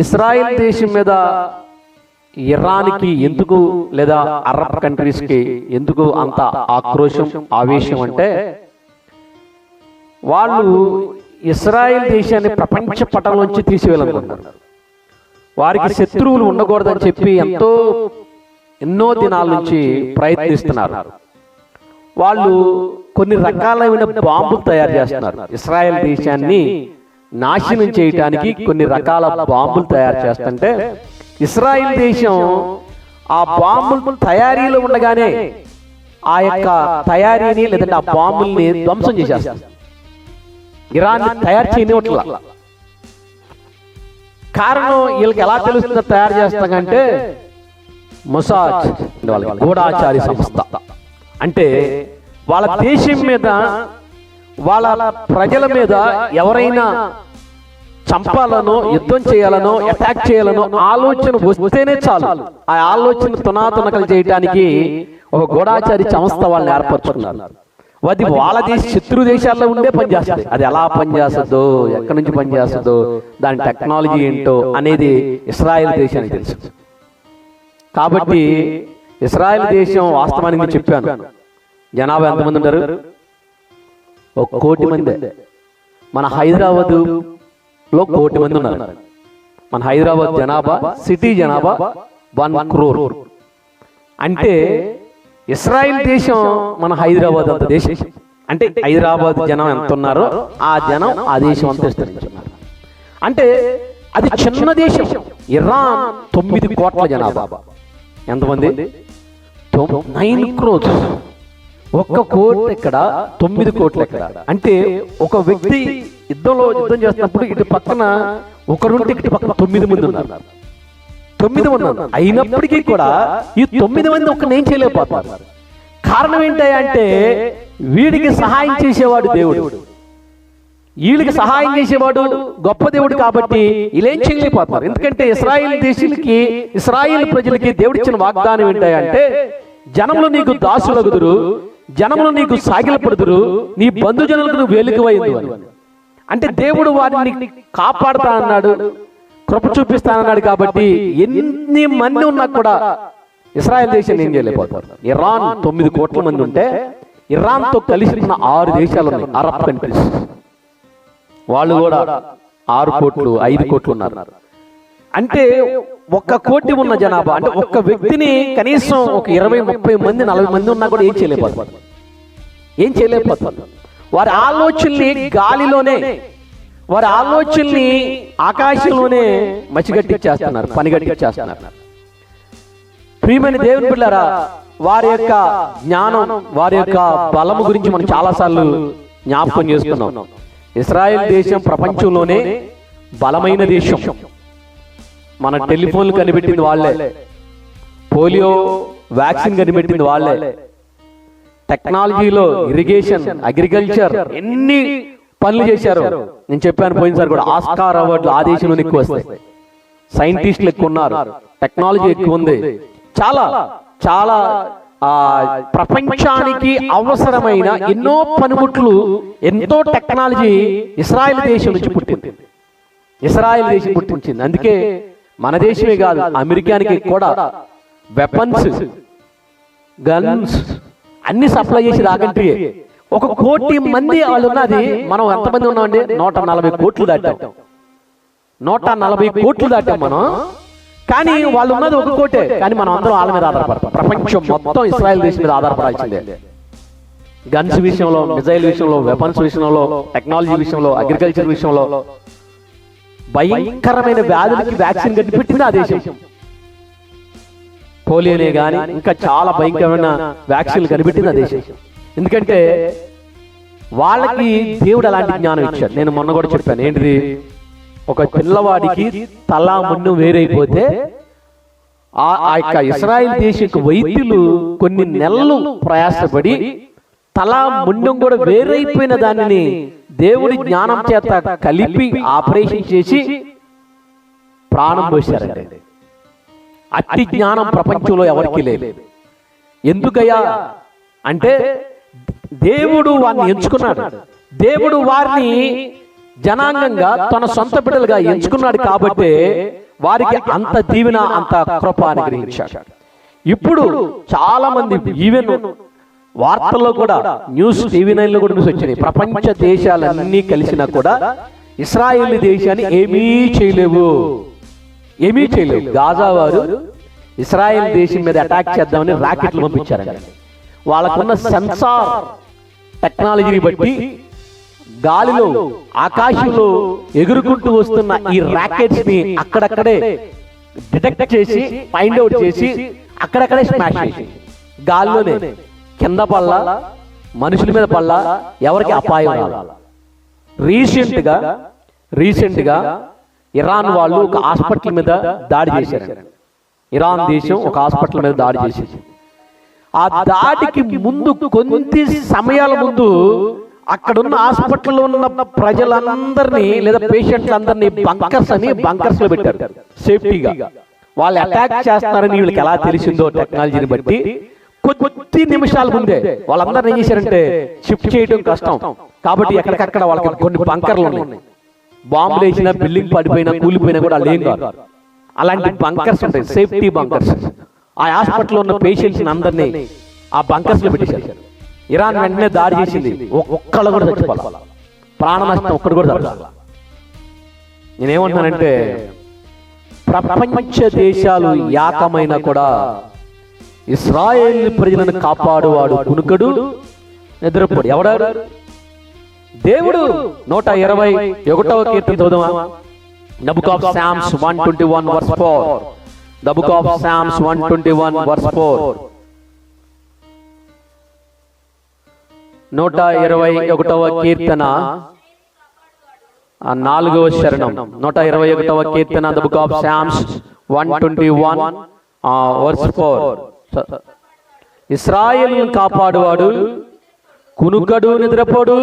ఇస్రాయిల్ దేశం మీద ఇరాన్కి ఎందుకు లేదా అరబ్ కంట్రీస్కి ఎందుకు అంత ఆక్రోశం ఆవేశం అంటే వాళ్ళు ఇస్రాయిల్ దేశాన్ని ప్రపంచ పటంలోంచి తీసివేయాలనుకుంటున్నారు. వారికి శత్రువులు ఉండకూడదని చెప్పి ఎంతో ఎన్నో దినాల నుంచి ప్రయత్నిస్తున్నారు. వాళ్ళు కొన్ని రకాలైన బాంబులు తయారు చేస్తున్నారు. ఇస్రాయెల్ దేశాన్ని నాశనం చేయటానికి కొన్ని రకాల బాంబులు తయారు చేస్తుంటే ఇస్రాయెల్ దేశం ఆ బాంబులు తయారీలో ఉండగానే ఆ యొక్క తయారీని లేదంటే ఆ బాంబుల్ని ధ్వంసం చేసేస్తారు ఇరాన్ తయారు చేయనివట్ల కారణం వీళ్ళకి ఎలా తెలుస్తుందో? తయారు చేస్తాకంటే మొసాజ్ గూఢాచారి సంస్థ. అంటే వాళ్ళ దేశం మీద వాళ్ళ ప్రజల మీద ఎవరైనా చంపాలనో యుద్ధం చేయాలనో అటాక్ చేయాలనో ఆలోచన వస్తేనే చాలు. ఆ ఆలోచన తునాతునకలు చేయడానికి ఒక గూఢాచారి సంస్థ వాళ్ళని ఏర్పరచుకున్నారు. అది వాళ్ళ దేశ శత్రు దేశాల్లో ఉండే పనిచేస్తుంది. అది ఎలా పనిచేస్తుందో ఎక్కడి నుంచి పనిచేస్తుందో దాని టెక్నాలజీ ఏంటో అనేది ఇస్రాయెల్ దేశానికి తెలుసు. కాబట్టి ఇస్రాయెల్ దేశం వాస్తవానికి చెప్పాను. జనాభా ఎంతమంది ఉంటారు? ఒక కోటి మంది. మన హైదరాబాద్లో కోటి మంది ఉన్నారు. మన హైదరాబాద్ జనాభా సిటీ జనాభా వన్ క్రోర్. అంటే ఇస్రాయిల్ దేశం మన హైదరాబాద్ అంత దేశం. అంటే హైదరాబాద్ జనం ఎంత ఉన్నారో ఆ జనం ఆ దేశం అంత విస్తరించున్నారు అంటే అది చిన్న దేశం. ఇరాన్ తొమ్మిది కోట్ల జనాభా. ఎంతమంది? Nine crores. ఒక్క కోట్ ఇక్కడ తొమ్మిది కోట్లు ఇక్కడ. అంటే ఒక వ్యక్తి యుద్ధంలో యుద్ధం చేస్తున్నప్పుడు ఇటు పక్కన ఒకరుంటే ఇటు పక్కన తొమ్మిది మంది ఉన్నారు. తొమ్మిది మంది ఉన్నారు. అయినప్పటికీ కూడా ఈ తొమ్మిది మంది ఒక్కరిని ఏం చేయలేకపోతారు కారణం ఏంటి అంటే వీడికి సహాయం చేసేవాడు దేవుడు. వీళ్ళకి సహాయం చేసేవాడు గొప్ప దేవుడు కాబట్టి వీళ్ళేం చేయలేకపోతారు ఎందుకంటే ఇస్రాయిల్ దేశాలకి ఇస్రాయిల్ ప్రజలకి దేవుడిచ్చిన వాగ్దానం ఏంటంటే జనములు నీకు దాసులగుదురు జనములు నీకు సాగిలపడుదురు. నీ బంధుజనులకు నువ్వు వేలికవైంది అని అంటే దేవుడు వారిని కాపాడుతా అన్నాడు. కృప చూపిస్తానన్నాడు కాబట్టి ఎన్ని మంది ఉన్నా కూడా ఇస్రాయల్ దేశాన్ని ఏం చేయలేకపోతారు. ఇరాన్ తొమ్మిది కోట్ల మంది ఉంటే ఇరాన్తో కలిసి ఉన్న ఆరు దేశాలు ఉన్నాయి. Arab countries. వాళ్ళు కూడా ఆరు కోట్లు ఐదు కోట్లు ఉన్నారు. అంటే ఒక్క కోటి ఉన్న జనాభా. అంటే ఒక్క వ్యక్తిని కనీసం ఒక ఇరవై ముప్పై మంది నలభై మంది ఉన్నా కూడా ఏం చేయలేకపోతారు. ఏం చేయలేకపోతారు. వారి ఆలోచనని గాలిలోనే వారి ఆలోచనని ఆకాశంలోనే మచ్చిగట్టిచ్చేస్తున్నారు పనిగట్టిచ్చేస్తున్నారు ప్రియమైన దేవుని పిల్లరా వారి యొక్క జ్ఞానం వారి యొక్క బలము గురించి మనం చాలాసార్లు జ్ఞాపకం చేసుకున్నాం. ఇస్రాయెల్ దేశం ప్రపంచంలోనే బలమైన దేశం. మన టెలిఫోన్లు కనిపెట్టింది వాళ్ళే. పోలియో వ్యాక్సిన్ కనిపెట్టింది వాళ్ళే. టెక్నాలజీలో ఇరిగేషన్ అగ్రికల్చర్ ఎన్ని పనులు చేశారు. నేను చెప్పాను పోయినసారి కూడా ఆస్కార్ అవార్డులు ఆ దేశంలో ఎక్కువ వస్తాయి. సైంటిస్టులు ఎక్కువ ఉన్నారు. టెక్నాలజీ ఎక్కువ ఉంది. చాలా చాలా ప్రపంచానికి అవసరమైన ఎన్నో పనిముట్లు ఎంతో టెక్నాలజీ ఇస్రాయెల్ దేశం నుంచి పుట్టింది. ఇస్రాయెల్ దేశం పుట్టించింది. అందుకే మన దేశమే కాదు అమెరికానికి కూడా వెపన్స్ గన్స్ అన్ని సప్లై చేసేది ఆ కంట్రీయే ఒక కోటి మంది వాళ్ళు ఉన్నది మనం ఎంతమంది ఉన్నామండి నూట నలభై కోట్లు దాటాం. నూట నలభై కోట్లు దాటాం మనం. కానీ వాళ్ళు ఉన్నది ఒక కోటే కానీ మనం అందరం వాళ్ళ మీద ఆధారపడతాం. ప్రపంచం మొత్తం ఇస్రాయల్ దేశం మీద ఆధారపడాల్సిందే. గన్స్ విషయంలో మిజైల్ విషయంలో వెపన్స్ విషయంలో టెక్నాలజీ విషయంలో అగ్రికల్చర్ విషయంలో భయంకరమైన వ్యాధులకి వ్యాక్సిన్ కనిపెట్టింది ఆ దేశం. పోలియోనే కానీ ఇంకా చాలా భయంకరమైన వ్యాక్సిన్లు కనిపెట్టింది ఆ దేశం. ఎందుకంటే వాళ్ళకి దేవుడు అలాంటి జ్ఞానం ఇచ్చాడు. నేను మొన్న కూడా చెప్పాను. ఏంటిది? ఒక పిల్లవాడికి తలా మున్ను వేరైపోతే ఆ ఆ యొక్క ఇస్రాయిల్ దేశపు వైద్యులు కొన్ని నెలలు ప్రయాసపడి తలా మున్నం కూడా వేరైపోయిన దానిని దేవుడి జ్ఞానం చేత కలిపి ఆపరేషన్ చేసి ప్రాణం పోశారండి. అట్టి జ్ఞానం ప్రపంచంలో ఎవరికి లేదు. ఎందుకయ్యా? అంటే దేవుడు వారిని ఎంచుకున్నాడు. దేవుడు వారిని జనాంగంగా తన సొంత బిడ్డలుగా ఎంచుకున్నాడు కాబట్టి వారికి అంత దీవెన అంత కృప అనుగ్రహించాడు. ఇప్పుడు చాలా మంది ఈవెన్ వార్తల్లో కూడా న్యూస్ టీవీ నైన్లో కూడా న్యూస్ వచ్చినాయి ప్రపంచ దేశాలన్నీ కలిసినా కూడా ఇస్రాయేల్ దేశాన్ని ఏమీ చేయలేవు. ఏమీ చేయలేవు. గాజా వారు ఇస్రాయేల్ దేశం మీద అటాక్ చేద్దామని రాకెట్లు పంపించారండి వాళ్ళకున్న సెన్సార్ టెక్నాలజీని బట్టి గాలిలో ఆకాశంలో ఎగురుకుంటూ వస్తున్న ఈ రాకెట్స్ని అక్కడక్కడే డిటెక్ట్ చేసి ఫైండ్ అవుట్ చేసి అక్కడక్కడే స్మాష్ చేసి గాల్లోనే కింద పల్లా మనుషుల మీద పల్లా ఎవరికి అపాయం రాదు. రీసెంట్గా రీసెంట్గా ఇరాన్ వాళ్ళు ఒక హాస్పిటల్ మీద దాడి చేశారు ఇరాన్ దేశం ఒక హాస్పిటల్ మీద దాడి చేసింది ఆ దాడికి ముందు కొద్ది సమయాల ముందు అక్కడున్న హాస్పిటల్లో ఉన్న ప్రజలందరినీ లేదా పేషెంట్స్ అందరినీ బంకర్స్ అని బంకర్స్లో పెట్టారు. సేఫ్టీగా వాళ్ళు అటాక్ చేస్తారని వీళ్ళకి ఎలా తెలిసిందో టెక్నాలజీని బట్టి కొద్ది నిమిషాల ముందే వాళ్ళందరూ ఏం చేశారంటే షిఫ్ట్ చేయడం కష్టం. కాబట్టి ఎక్కడికక్కడ వాళ్ళకి కొన్ని బంకర్లు ఉన్నాయి. బాంబులు వేసిన బిల్డింగ్ పడిపోయినా కూలిపోయినా కూడా వాళ్ళు ఏం కాదు. అలాంటి బంకర్స్ ఉంటాయి. సేఫ్టీ బంకర్స్ ఆ హాస్పిటల్లో ఉన్న పేషెంట్స్ అందరినీ ఆ బంకర్స్లో పెట్టేశారు. ఇరాన్ వెంటనే దాడి చేసింది. ఒక్కళ్ళు కూడా చచ్చిపోవాలి ప్రాణ నష్టం ఒక్కడు కూడా జరగాలి. నేనేమంటున్నానంటే ప్రపంచ దేశాలు యాకమైనా కూడా ఇస్రాయేల్ ప్రజలను కాపాడువాడు కునుకడు. నిద్రపోడు. ఎవడాడు? దేవుడు. నూట ఇరవై ఒకటవ కీర్తన చదువుదామా? The book of Psalms 121 verse 4. The book of Psalms 121 verse 4. నూట ఇరవై ఒకటవ కీర్తన. నాలుగవ శరణం. నూట ఇరవై ఒకటవ కీర్తన the book of psalms one twenty one verse four Israel కాపాడువాడు కునుకడు నిద్రపోడు.